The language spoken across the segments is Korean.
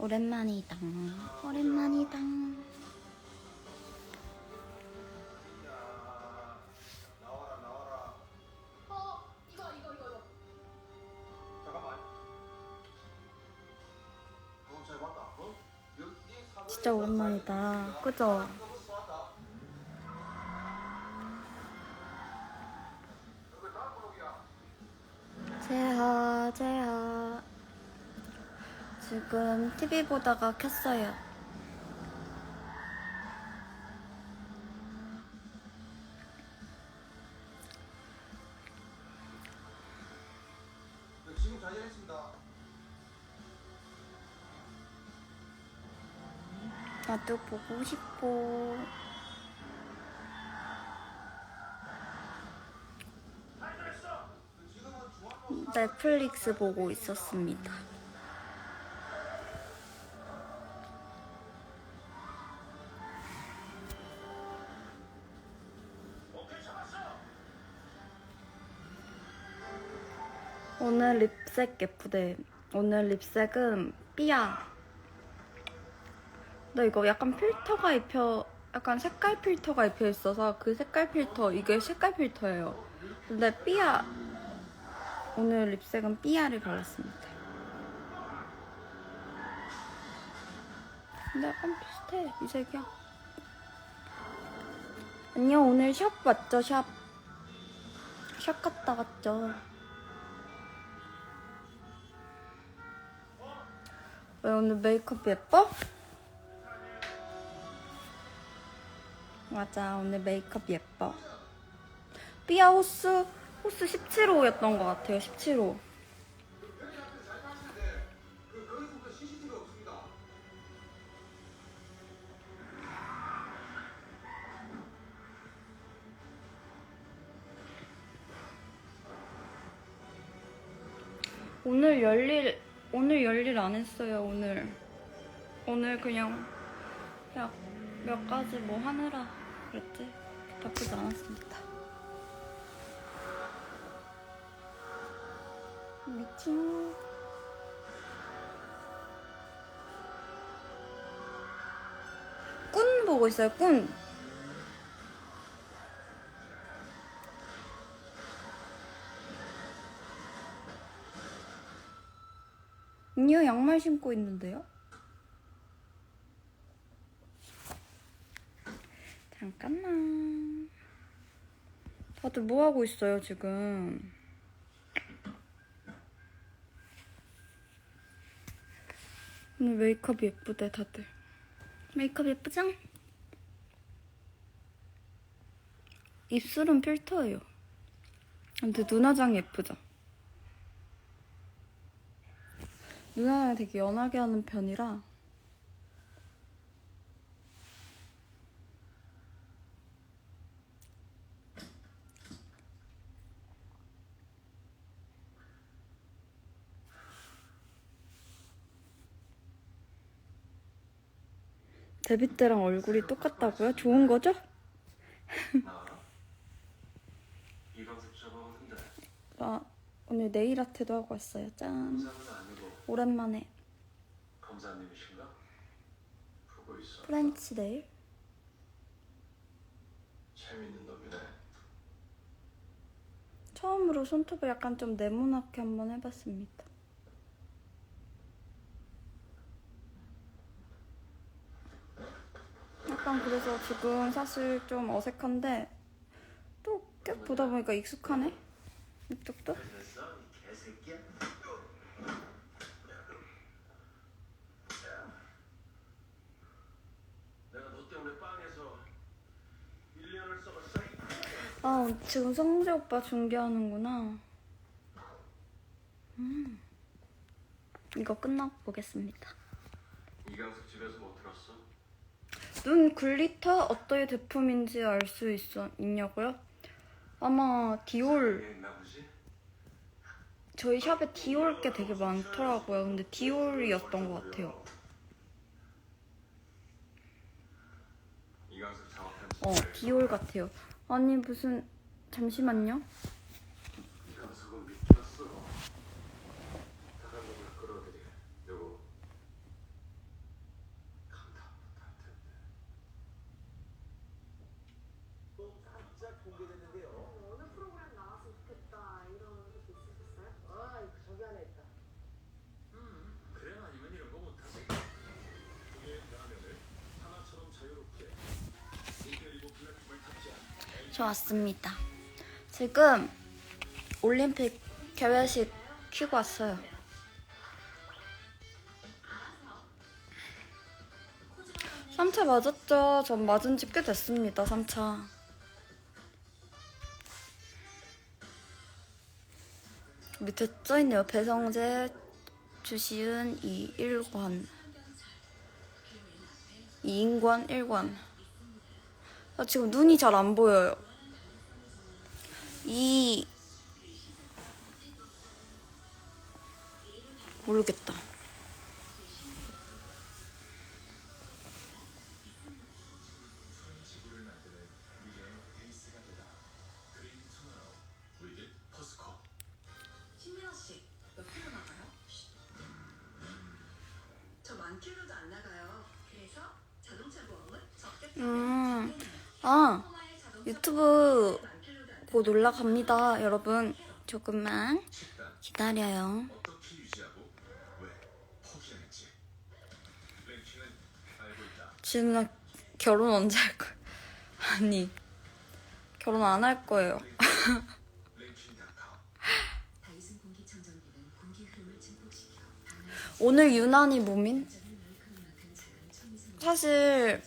오랜만이다. 오랜만이다. 진짜 오랜만이다. 그죠? 제하, 제하. 지금 TV 보다가 켰어요. 네, 지금 나도 보고 싶어. 지금은 중앙로 넷플릭스 보고 있었습니다. 오늘 립색 예쁘대. 오늘 립색은 삐아. 나 이거 약간 필터가 입혀, 약간 색깔 필터가 입혀 있어서 그 색깔 필터, 이게 색깔 필터예요. 근데 삐아, 오늘 립색은 삐아를 발랐습니다. 근데 약간 비슷해, 이 색이야. 안녕, 오늘 샵 왔죠, 샵. 샵 갔다 왔죠. 왜 오늘 메이크업 예뻐? 맞아, 오늘 메이크업 예뻐. 삐아 호스, 호스 17호였던 것 같아요, 17호. 안 했어요 오늘. 오늘 그냥 그냥 몇 가지 뭐 하느라 그랬지? 바쁘지 않았습니다. 미팅? 꾼 보고 있어요 꾼 언니요 양말 신고 있는데요? 잠깐만. 다들 뭐 하고 있어요 지금? 오늘 메이크업 예쁘대 다들. 메이크업 예쁘죠? 입술은 필터예요. 근데 눈화장 예쁘죠? 누나랑 되게 연하게 하는 편이라 데뷔 때랑 얼굴이 똑같다고요? 좋은 거죠? 아, 오늘 네일 아트도 하고 왔어요. 짠. 오랜만에 검사님이신가? 보고 있어. 프렌치 네일. 재밌는 놈이네. 처음으로 손톱을 약간 좀 네모나게 한번 해봤습니다. 약간 그래서 지금 사실 좀 어색한데 또 계속 보다 보니까 익숙하네. 이쪽도. 됐어, 이 개새끼야. 내가 너 때문에 빵에서 1년을 썩었어. 이 아 지금 성재 오빠 중계하는구나. 음. 이거 끝나고 보겠습니다. 이광석 집에서 못 들었어? 눈 글리터 어떤 제품인지 알 수 있어 있냐고요? 아마 디올? 저희 샵에 디올 게 되게 많더라고요. 근데 디올이었던 것 같아요. 어, 디올 같아요. 아니 무슨 잠시만요. 공개됐는데요. 어느 프로그램 나왔으면 좋겠다 이런 것도 있으셨어요? 아, 저기 안에 왔습니다. 지금 올림픽 개회식 키고 왔어요. 삼차 맞았죠? 전 맞은 지 꽤 됐습니다, 3차. 밑에 써있네요. 배성재, 주시은, 이일관. 이인관, 일관. 아, 지금 눈이 잘 안 보여요. 이 모르겠다. 음, 아 유튜브 곧 올라갑니다, 여러분. 조금만 기다려요. 지금 나 결혼 언제 할 거야? 아니 결혼 안 할 거예요. 오늘 유난히 무민? 사실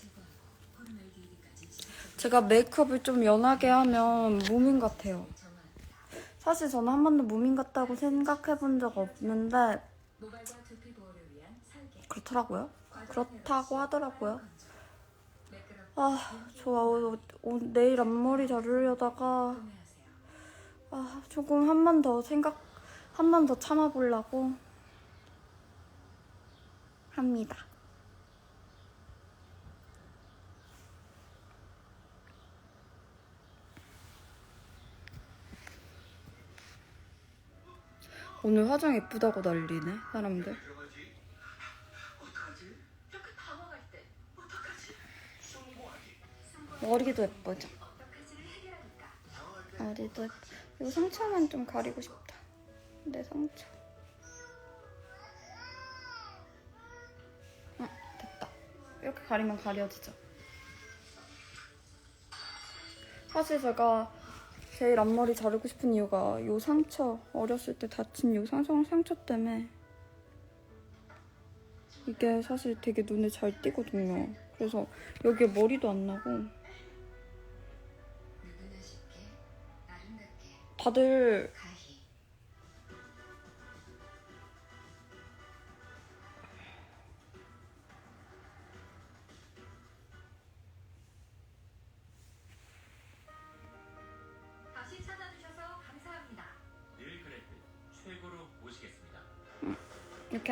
제가 메이크업을 좀 연하게 하면 무민 같아요. 사실 저는 한 번도 무민 같다고 생각해 본 적 없는데. 그렇더라고요. 그렇다고 하더라고요. 아, 좋아. 오, 오, 내일 앞머리 자르려다가. 아, 조금 한 번 더 생각, 한 번 더 참아보려고 합니다. 오늘 화장 예쁘다고 난리네, 사람들. 머리도 예쁘죠? 머리도 예쁘. 이거 상처만 좀 가리고 싶다. 내 상처. 아, 됐다. 이렇게 가리면 가려지죠. 사실 제가 제일 앞머리 자르고 싶은 이유가 요 상처, 어렸을 때 다친 요 상처, 상처 때문에. 이게 사실 되게 눈에 잘 띄거든요. 그래서 여기에 머리도 안 나고. 다들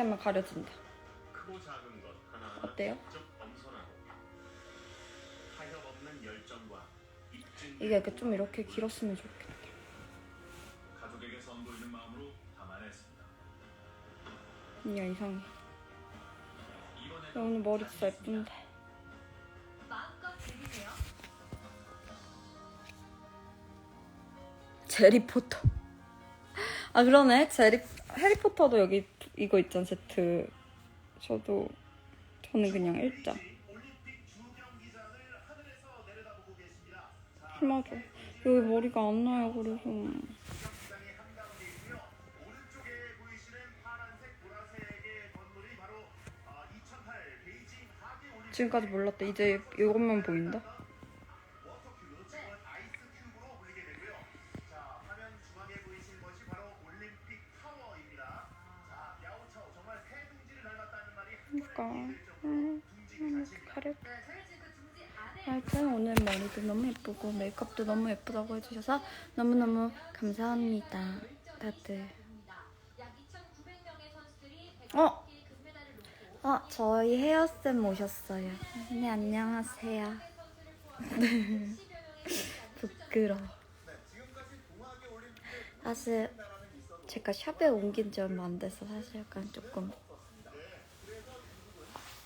이렇게 하면 가려진다. 크고 작은 것 하나하나 어때요? 이게 이렇게 좀 이렇게 길었으면 좋겠다. 가족에게 선보이는 마음으로 담아냈습니다. 이상해. 야, 이번에도 오늘 머리 진짜 예쁜데. 제리포터. 아 그러네. 제리 해리포터도 여기 이거 있잖아 세트. 저도 저는 그냥 일자. 맞아. 여기 머리가 안 나요. 그래서 오른쪽에 보이시는 파란색, 보라색의 건물이 바로 2008 베이징 하계 올림픽 지금까지 몰랐다. 이제 이것만 보인다. 예쁘고 메이크업도 너무 예쁘다고 해주셔서 너무너무 감사합니다. 다들. 약 2,900명의 선수들이 어? 100개 금메달을 놓고 어, 저희 헤어쌤 오셨어요. 네, 안녕하세요. 부끄러워. 사실 제가 샵에 옮긴 지 얼마 안 돼서 사실 약간 조금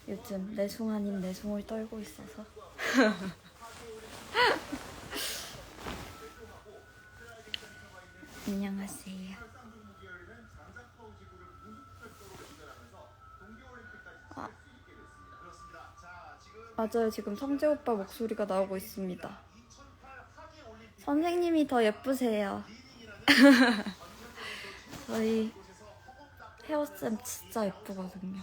요즘 내숭 아닌 내숭을 떨고 있어서 안녕하세요. 아. 맞아요. 지금 성재 오빠 목소리가 나오고 있습니다. 2008 하계 올림픽 선생님이 더 예쁘세요. 저희 헤어쌤 진짜 예쁘거든요.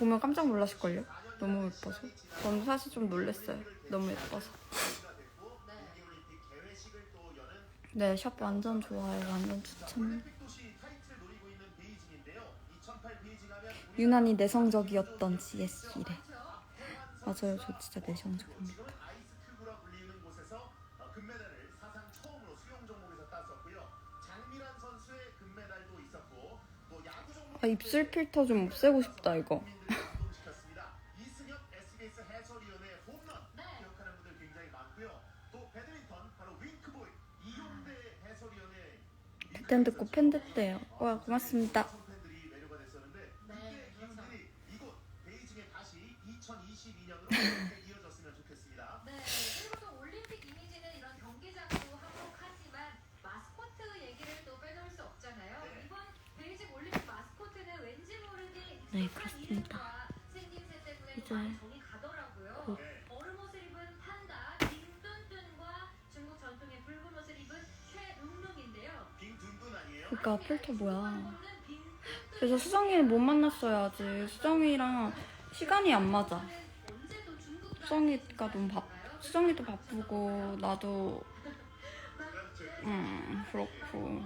보면 깜짝 놀라실걸요? 너무 예뻐서. 저는 사실 좀 놀랐어요. 너무 예뻐서. 네, 샵 완전 좋아요. 완전 추천. 유난히 내성적이었던 GS이래. 맞아요, 저 진짜 내성적입니다. 아이스큐브라 불리는 곳에서 어, 그땐 듣고 팬 됐대요. 와, 고맙습니다. 네, 그때. 기운들이 이곳 베이징에 다시 2022년으로 이어졌으면 좋겠습니다. 네, 그리고 또 올림픽 이미지는 이런 경기장도 한몫하지만 마스코트 얘기를 또 빼놓을 수 없잖아요. 네. 이번 베이징 올림픽 마스코트는 왠지 모르게 네, 익숙한 그렇습니다. 이제. 곧. 그니까 필터 뭐야. 그래서 수정이를 못 만났어요, 아직. 수정이랑 시간이 안 맞아. 수정이가 너무 바, 수정이도 바쁘고, 나도, 음, 그렇고.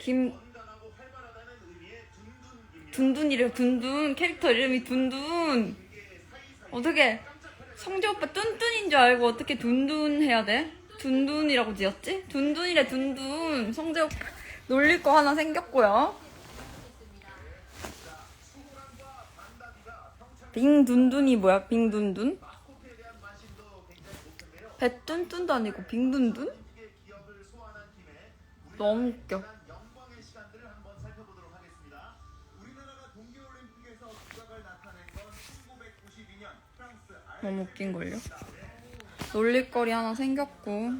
김- 둔둔이래, 둔둔. 캐릭터 이름이 둔둔. 어떻게, 성재 오빠 뚠뚠인 줄 알고 어떻게 둔둔 해야 돼? 둔둔이라고 지었지? 둔둔이래, 둔둔. 성재 오빠 놀릴 거 하나 생겼고요. 빙둔둔이 뭐야, 빙둔둔? 배뚠뚠도 아니고 빙둔둔? 너무 웃겨. 너무 웃긴걸요? 놀릴거리 하나 생겼고.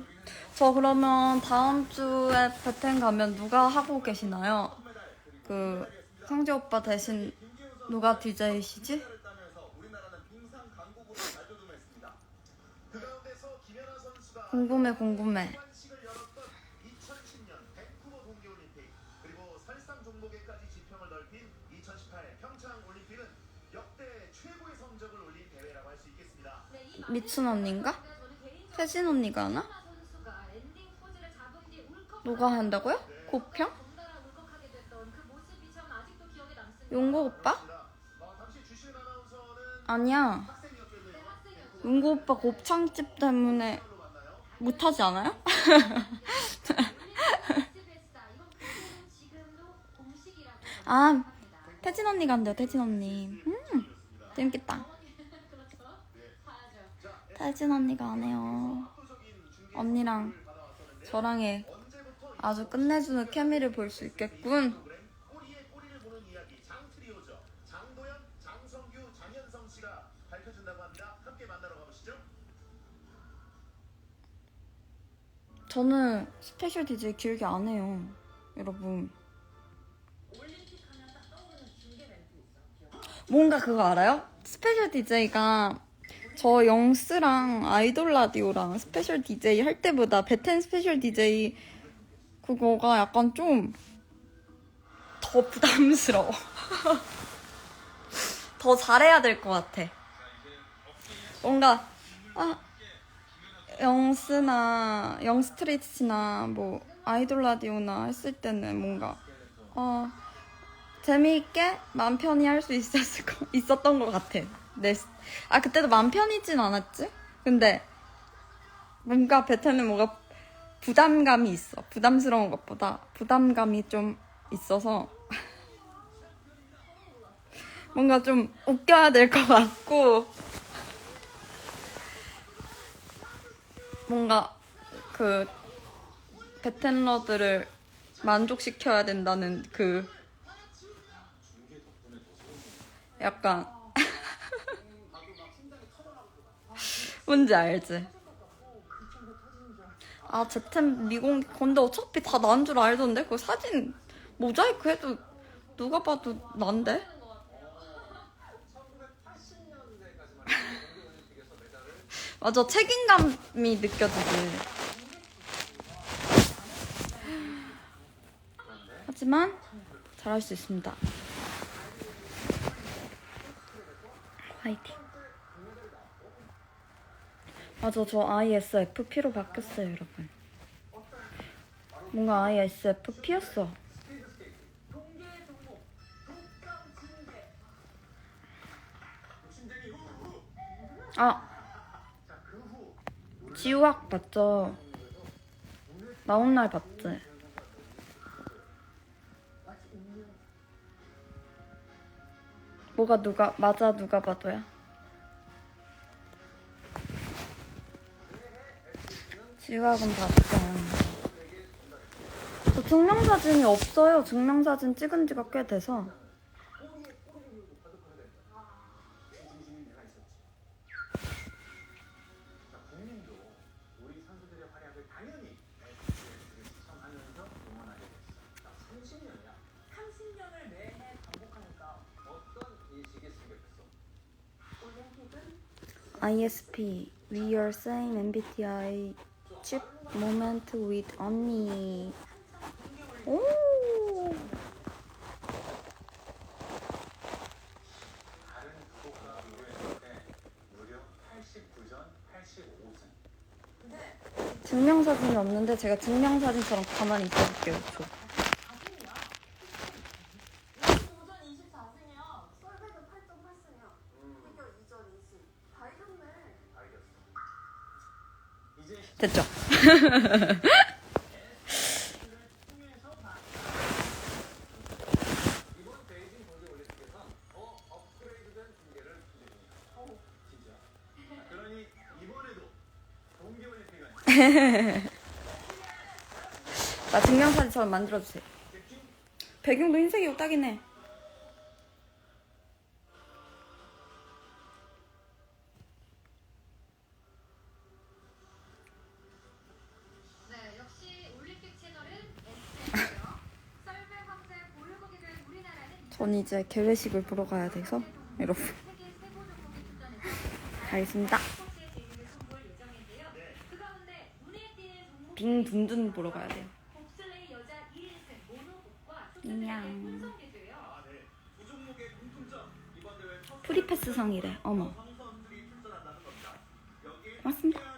저 그러면 다음 주에 베텐 가면 누가 하고 계시나요? 그, 성재 오빠 대신 누가 DJ시지? 따면서 우리나 미춘 언니인가? 세진 언니가 하나? 누가 한다고요? 고평? 용고 오빠? 아니야. 용고 오빠 곱창집 때문에 못하지 않아요? 아. 태진 언니가 한대요, 태진 언니. 음, 재밌겠다. 태진 언니가 안 해요. 언니랑 저랑의 아주 끝내주는 케미를 볼 수 있겠군. 저는 스페셜 DJ 길게 안 해요. 여러분. 뭔가 그거 알아요? 스페셜 DJ가 저 영스랑 아이돌 라디오랑 스페셜 DJ 할 때보다 베텐 스페셜 DJ 그거가 약간 좀 더 부담스러워. 더 잘해야 될 것 같아. 뭔가 아 영스나 영스트리트나 뭐 아이돌 라디오나 했을 때는 뭔가 어 재미있게 맘 편히 할 수 있었을 거, 있었던 것 같아. 내, 스- 아 그때도 맘 편히진 않았지. 근데 뭔가 베테는 뭔가 부담감이 있어. 부담스러운 것보다 부담감이 좀 있어서 뭔가 좀 웃겨야 될 것 같고 뭔가 그 베텐러들을 만족시켜야 된다는 그 약간 뭔지 알지? 아 제템 미공 근데 어차피 다 난 줄 알던데 그 사진 모자이크 해도 누가 봐도 난데? 맞아 책임감이 느껴지지 하지만 잘할 수 있습니다 화이팅 맞아 저 ISFP로 바뀌었어요 여러분. 뭔가 ISFP였어. 아 지우학 봤죠? 나온 날 봤지. 뭐가 누가 맞아 누가 봐도야 지우학은 봤죠 저 증명사진이 없어요 증명사진 찍은 지가 꽤 돼서 자, 국민도 우리 선수들의 활약을 당연히 시청하면서 응원하게 됐어. 자, 30년이야. 30년을 매해 반복하니까 어떤 인식이 생겼겠어? 올림픽은 ISP We are same MBTI chip moment with 언니 오 다른 국가 비교했을 때 무려 89전 85승. 근데 증명사진이 없는데 제가 증명사진처럼 가만히 있어볼게요 저. 사진이야. 오전 24승이야. 썰배도 8점 8승이야. 이겨 2전 2승. 다 이겼네. 알겠어. 이제 됐죠? 나 증명사진처럼 만들어주세요. 배경도 흰색이고 딱이네 네, 역시 올림픽 채널은 SNS요. 썰매 황제 보유국이 된 우리나라는 전 이제 개회식을 보러 가야 돼서 여러분 가겠습니다 종목 빙둔둔 보러 가야 돼요 봅슬레이 여자 1인승 모노국과 인양. 쇼트트랙의 혼성기조예요. 두 종목의 공통점 이번 대회 첫 프리패스상이래 어머 고맙습니다